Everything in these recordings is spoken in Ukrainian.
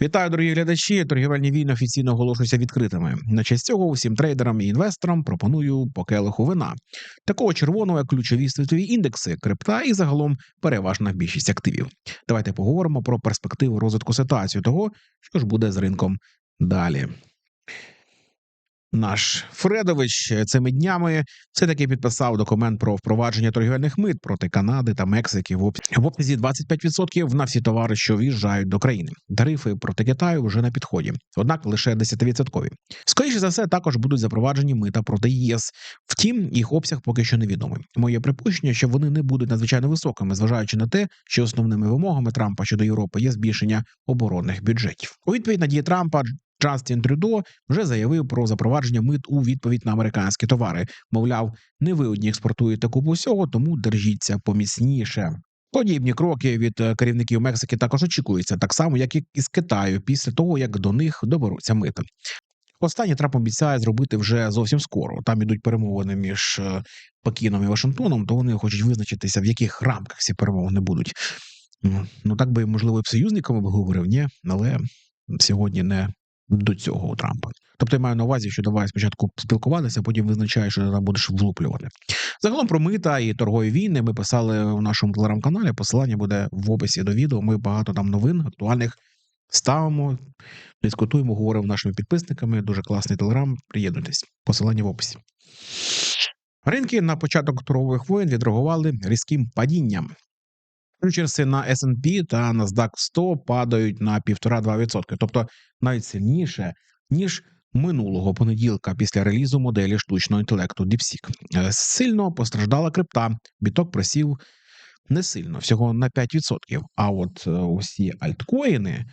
Вітаю, дорогі глядачі. Торгівельні війни офіційно оголошуються відкритими. На честь цього усім трейдерам і інвесторам пропоную по келиху вина. Такого червоного, як ключові світові індекси, крипта і загалом переважна більшість активів. Давайте поговоримо про перспективи розвитку ситуації того, що ж буде з ринком далі. Наш Фредович цими днями все таки підписав документ про впровадження торгівельних мит проти Канади та Мексики в обс- в обсязі 25% на всі товари, що в'їжджають до країни. Тарифи проти Китаю вже на підході, однак лише 10%. Скоріше за все, також будуть запроваджені мита проти ЄС. Втім, їх обсяг поки що невідомий. Моє припущення, що вони не будуть надзвичайно високими, зважаючи на те, що основними вимогами Трампа щодо Європи є збільшення оборонних бюджетів. У відповідь на дії Трампа Джастін Трюдо вже заявив про запровадження мит у відповідь на американські товари. Мовляв, не ви одні експортуєте купу всього, тому держіться поміцніше. Подібні кроки від е, керівників Мексики також очікуються, так само як і із Китаю, після того як до них доберуться мита. Останнє Трамп обіцяє зробити вже зовсім скоро. Там ідуть перемовини між е, Пекіном і Вашингтоном, то вони хочуть визначитися, в яких рамках ці перемовини будуть. Ну, Ну так би можливо і б союзниками говорив, ні, але сьогодні не до цього у Трампа. Тобто я маю на увазі, що давай спочатку спілкуватися, потім визначаєш, що ти там будеш влуплювати. Загалом про мита і торгові війни ми писали у нашому телеграм-каналі. Посилання буде в описі до відео. Ми багато там новин актуальних ставимо, дискутуємо, говоримо нашими підписниками. Дуже класний телеграм. Приєднуйтесь. Посилання в описі. Ринки на початок торгових воєн відреагували різким падінням. Фьючерси на S&P та NASDAQ 100 падають на 1,5-2%, тобто навіть сильніше, ніж минулого понеділка після релізу моделі штучного інтелекту DeepSeek. Е, Сильно постраждала крипта, біток просів не сильно, всього на 5%. А от е, усі альткоїни,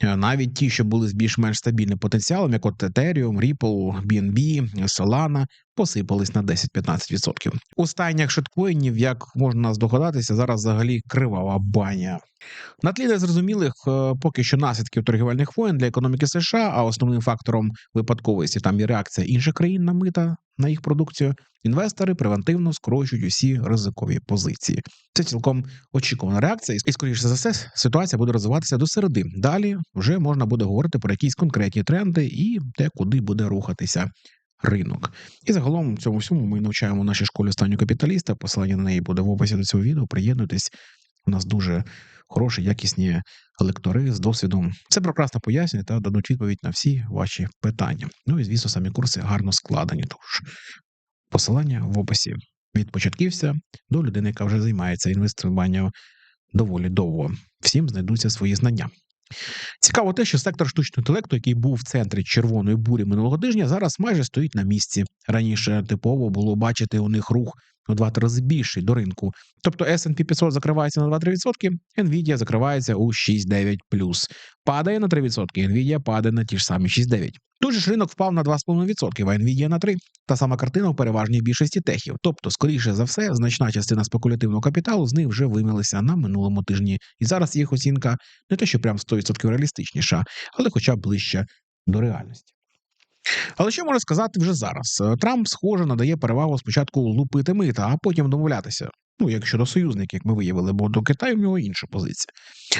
е, навіть ті, що були з більш-менш стабільним потенціалом, як от Ethereum, Ripple, BNB, Solana, посипались на 10-15%. У стайнях шиткоїнів, як можна здогадатися, зараз взагалі кривава баня. На тлі незрозумілих е, поки що наслідків торгівельних воєн для економіки США, а основним фактором випадковості там є реакція інших країн на мита на їх продукцію. Інвестори превентивно скорочують усі ризикові позиції. Це цілком очікувана реакція, і скоріше за все ситуація буде розвиватися до середи. Далі вже можна буде говорити про якісь конкретні тренди і те, куди буде рухатися ринок. І загалом цьому всьому ми навчаємо нашій школі останнього капіталіста. Посилання на неї буде в описі до цього відео. Приєднуйтесь. У нас дуже хороші, якісні лектори з досвідом. Це прекрасно пояснює та дадуть відповідь на всі ваші питання. Ну і звісно, самі курси гарно складені. Тож посилання в описі від початківця до людини, яка вже займається інвестуванням доволі довго. Всім знайдуться свої знання. Цікаво те, що сектор штучного інтелекту, який був в центрі червоної бурі минулого тижня, зараз майже стоїть на місці. Раніше типово було бачити у них рух у 2 рази більший до ринку. Тобто S&P 500 закривається на 2-3%, Nvidia закривається у 6,9+. Падає на 3%, Nvidia падає на ті ж самі 6,9%. Тут же ж ринок впав на 2,5%, а Nvidia на 3%. Та сама картина у переважній більшості техів. Тобто, скоріше за все, значна частина спекулятивного капіталу з них вже вимілися на минулому тижні. І зараз їх оцінка не те, що прям 100% реалістичніша, але хоча б ближче до реальності. Але що можна сказати вже зараз? Е, Трамп, схоже, надає перевагу спочатку лупити мита, а потім домовлятися. Ну, якщо до союзників, як ми виявили, бо до Китаю в нього інша позиція.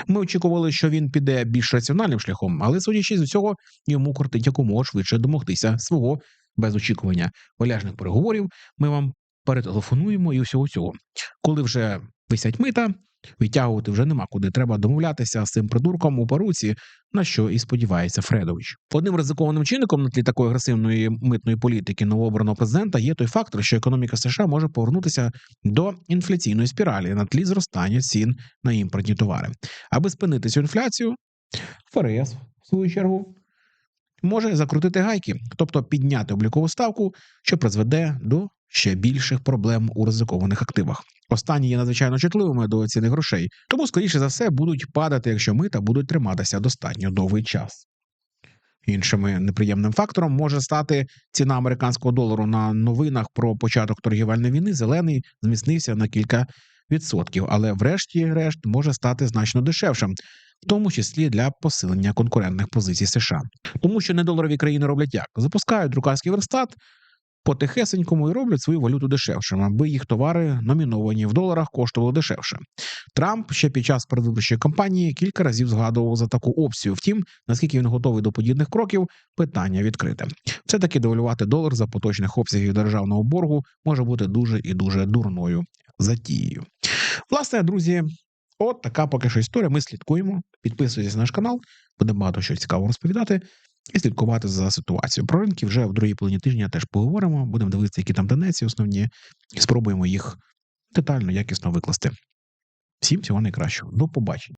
Ми очікували, що він піде більш раціональним шляхом, але судячи з усього, йому кортить якомога швидше домогтися свого без очікування поляжних переговорів. Ми вам перетелефонуємо і усього цього. Коли вже висять мита, відтягувати вже нема куди. Треба домовлятися з цим придурком у паруці, на що і сподівається Фредович. Одним ризикованим чинником на тлі такої агресивної митної політики новообраного президента є той фактор, що економіка США може повернутися до інфляційної спіралі на тлі зростання цін на імпортні товари. Аби спинити цю інфляцію, ФРС, в свою чергу, може закрутити гайки, тобто підняти облікову ставку, що призведе до ще більших проблем у ризикованих активах. Останні є надзвичайно чутливими до ціни грошей, тому, скоріше за все, будуть падати, якщо мита будуть триматися достатньо довгий час. Іншим неприємним фактором може стати ціна американського долару на новинах про початок торгівельної війни. Зелений зміцнився на кілька відсотків, але врешті-решт може стати значно дешевшим, в тому числі для посилення конкурентних позицій США. Тому що недоларові країни роблять як запускають друкарський верстат, потихесенькому і роблять свою валюту дешевшим, аби їх товари, номіновані в доларах, коштували дешевше. Трамп ще під час передвиборчої кампанії кілька разів згадував за таку опцію. Втім, наскільки він готовий до подібних кроків, питання відкрите. Все таки девалювати долар за поточних обсягів державного боргу може бути дуже і дуже дурною затією. Власне, друзі, от така поки що історія. Ми слідкуємо. Підписуйтесь на наш канал, буде багато що цікавого розповідати і слідкувати за ситуацією. Про ринки вже в другій половині тижня теж поговоримо. Будемо дивитися, які там тенденції основні, і спробуємо їх детально, якісно викласти. Всім всього найкращого. До побачення.